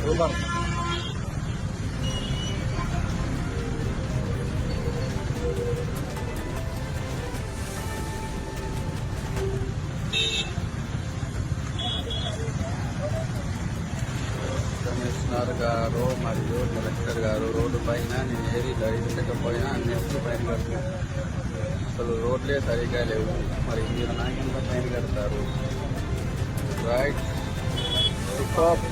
ఓ బాబ గారు దమేష్నార్గ రో మార్ రోక్టర్ గారు రోడ్డుపైన నేను ఎది లైన్ దాకపోయినా నేఫ్ట్ బయలుదేరు సో రోడ్లే దారి కాలువు మరి ఇక్కడ నాకిం పైన కర్తారు రైట్ స్టాప్